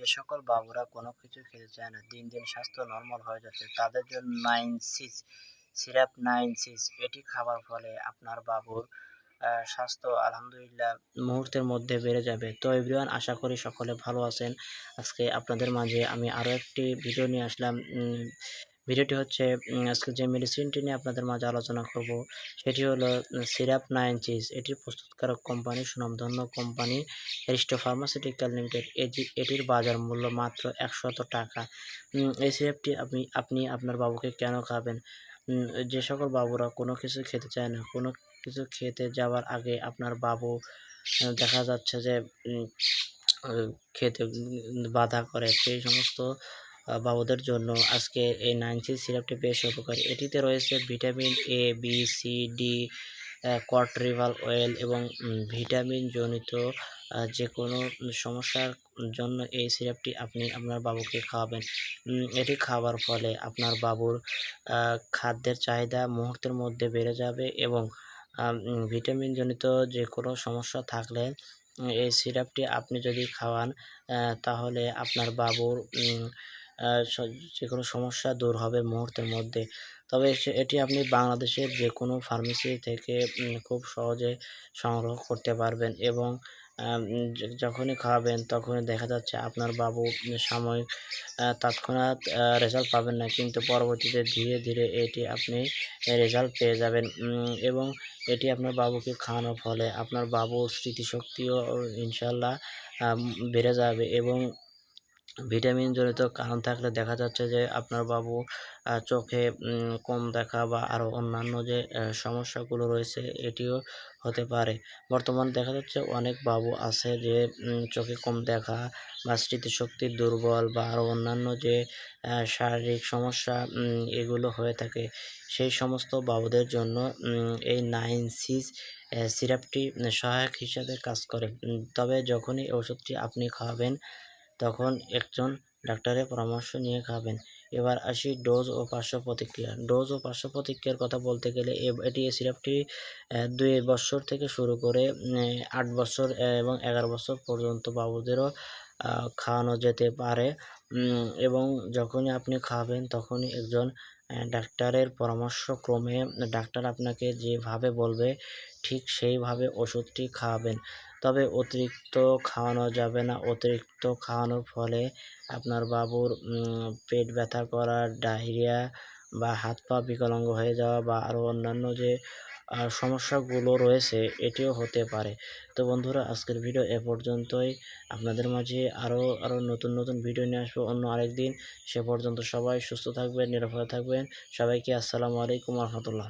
যে সকল বাবুরা কোনো কিছু খেতে চায় না, দিন দিন স্বাস্থ্য নর্মাল হয়ে যাচ্ছে, তাদের জন্য nine six syrup nine six এটি খাওয়ার ফলে আপনার বাবুর স্বাস্থ্য আলহামদুলিল্লাহ মুহূর্তের মধ্যে বেড়ে যাবে। তো এভরিওয়ান আশা করি সকলে ভালো আছেন। আজকে আপনাদের মাঝে আমি আরও একটি ভিডিও নিয়ে আসলাম। ভিডিওটি হচ্ছে আজকে যে মেডিসিনটি নিয়ে আপনাদের মাঝে আলোচনা করব, সেটি হলো সিরাপ নাইন চিজ এটির প্রস্তুতকারক কোম্পানি সুনামধন্য কোম্পানি অ্যারিস্টো ফার্মাসিউটিক্যাল লিমিটেড এটির বাজার মূল্য মাত্র একশত টাকা। এই সিরাপটি আপনি আপনি আপনার বাবুকে কেন খাবেন? যে সকল বাবুরা কোনো কিছু খেতে চায় না, কোনো কিছু খেতে যাওয়ার আগে আপনার বাবু দেখা যাচ্ছে যে খেতে বাধা করে। সেই সমস্ত বাবুদের জন্য আজকে এই নাইন সি সিরাপটি বেশ উপকারী। এটিতে রয়েছে vitamin A B C D কোয়ার্ট্রিভাল oil এবং ভিটামিন জনিত যে কোনো সমস্যার জন্য এই সিরাপটি আপনি আপনার বাবুকে খাওয়াবেন। এটি খাওয়ার ফলে আপনার বাবুর খাদ্যের চাহিদা মুহূর্তের মধ্যে বেড়ে যাবে এবং ভিটামিন জনিত যে কোনো সমস্যা থাকলে এই সিরাপটি আপনি যদি খাওয়ান তাহলে আপনার বাবুর যে কোনো সমস্যা দূর হবে মুহূর্তের মধ্যে। তবে এটি আপনি বাংলাদেশের যে কোনো ফার্মেসি থেকে খুব সহজে সংগ্রহ করতে পারবেন এবং যখনই খাওয়াবেন তখনই দেখা যাচ্ছে আপনার বাবু সাময়িক তৎক্ষণাৎ রেজাল্ট পাবেন না। কিন্তু পরবর্তীতে ধীরে ধীরে এটি আপনি রেজাল্ট পেয়ে যাবেন এবং এটি আপনার বাবুকে খাওয়ানোর ফলে আপনার বাবুর স্মৃতিশক্তিও ইনশাল্লাহ বেড়ে যাবে এবং ভিটামিন জনিত কারণ থাকলে দেখা যাচ্ছে যে আপনার বাবু চোখে কম দেখা বা আরও অন্যান্য যে সমস্যাগুলো রয়েছে এটিও হতে পারে। বর্তমানে দেখা যাচ্ছে অনেক বাবু আছে যে চোখে কম দেখা বা স্মৃতিশক্তি দুর্বল বা আরও অন্যান্য যে শারীরিক সমস্যা এগুলো হয়ে থাকে। সেই সমস্ত বাবুদের জন্য এই নাইন সিস সিরাপটি সহায়ক হিসাবে কাজ করে। তবে যখনই ওষুধটি আপনি খাওয়াবেন তখন একজন ডাক্তারের পরামর্শ নিয়ে খাবেন। এবার আসি ডোজ ও পার্শ্ব প্রতিক্রিয়া ডোজ ও পার্শ্ব প্রতিক্রিয়ার কথা বলতে গেলে এটি সিরাপটি দুই বছর থেকে শুরু করে আট বছর এবং এগারো বছর পর্যন্ত বাবুদেরও খাওয়ানো যেতে পারে। এবং যখনই আপনি খাবেন তখনই একজন ডাক্তারের পরামর্শক্রমে ডাক্তার আপনাকে যেভাবে বলবে ঠিক সেইভাবে ওষুধটি খাওয়াবেন তবে অতিরিক্ত খাওয়ানো যাবে না। অতিরিক্ত খাওয়ানোর ফলে আপনার বাবুর পেট ব্যথা করা, ডায়রিয়া বা হাত পা বিকলাঙ্গ হয়ে যাওয়া বা আরও অন্যান্য যে সমস্যাগুলো রয়েছে, এটিও হতে পারে। তো বন্ধুরা, আজকের ভিডিও এ পর্যন্তই। আপনাদের মাঝে আরও আরও নতুন নতুন ভিডিও নিয়ে আসব অন্য আরেক দিন। সে পর্যন্ত সবাই সুস্থ থাকবেন, নিরাপদে থাকবেন। সবাইকে আসসালামু আলাইকুম রহমতুল্লাহ।